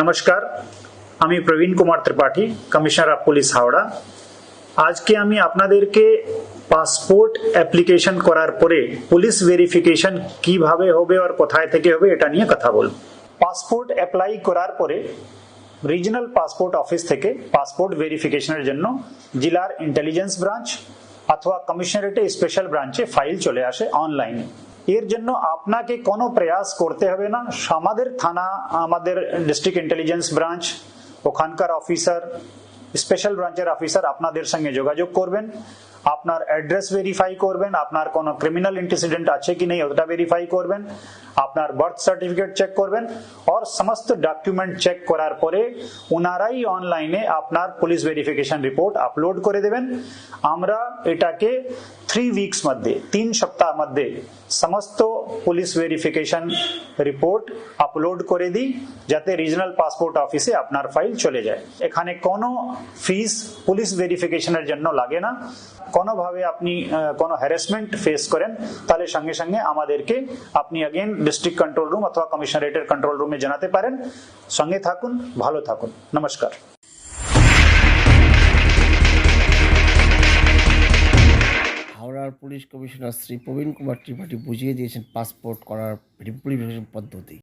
নমস্কার আমি Prabin Kumar Tripathi commissioner of police Howrah. আজকে আমি আপনাদেরকে পাসপোর্ট অ্যাপ্লিকেশন করার পরে পুলিশ ভেরিফিকেশন কীভাবে হবে আর কোথায় থেকে হবে এটা নিয়ে কথা বলব। পাসপোর্ট অ্যাপ্লাই করার পরে রিজনাল পাসপোর্ট অফিস থেকে পাসপোর্ট ভেরিফিকেশনের জন্য জেলার ইন্টেলিজেন্স ব্রাঞ্চ অথবা কমিশনারেটে স্পেশাল ব্রাঞ্চে ফাইল চলে আসে অনলাইনে এর জন্য আপনাকে কোনো প্রয়াস করতে হবে না। আমাদের থানা, আমাদের ডিস্ট্রিক্ট ইন্টেলিজেন্স ব্রাঞ্চ ওখানকার অফিসার স্পেশাল ব্রাঞ্চের অফিসার আপনাদের সঙ্গে যোগাযোগ করবেন। আপনার অ্যাড্রেস ভেরিফাই করবেন। আপনার কোনো ক্রিমিনাল ইন্টিসিডেন্ট আছে কি নেই, ওটা ভেরিফাই করবেন। আপনার বার্থ সার্টিফিকেট চেক করবেন। আর সমস্ত ডকুমেন্ট চেক করার পরে ওনারাই অনলাইনে আপনার পুলিশ ভেরিফিকেশন রিপোর্ট আপলোড করে দেবেন। আমরা এটাকে থ্রি উইকস মধ্যে তিন সপ্তাহ মধ্যে সমস্ত পুলিশ ভেরিফিকেশন রিপোর্ট আপলোড করে দিই যাতে রিজনাল পাসপোর্ট অফিসে আপনার ফাইল চলে যায় এখানে কোনো ফিস পুলিশ ভেরিফিকেশনের জন্য লাগে না কোনোভাবে আপনি আহ, কোনো হ্যারাসমেন্ট ফেস করেন তাহলে সঙ্গে সঙ্গে আমাদেরকে আপনি অগেন ডিস্ট্রিক্ট কন্ট্রোল রুম অথবা কমিশনারেটের কন্ট্রোল রুমে জানাতে পারেন সঙ্গে থাকুন ভালো থাকুন নমস্কার হাওড়ার পুলিশ কমিশনার শ্রী প্রবীণ কুমার ত্রিপাঠী বুঝিয়ে দিয়েছেন পাসপোর্ট করার পদ্ধতি।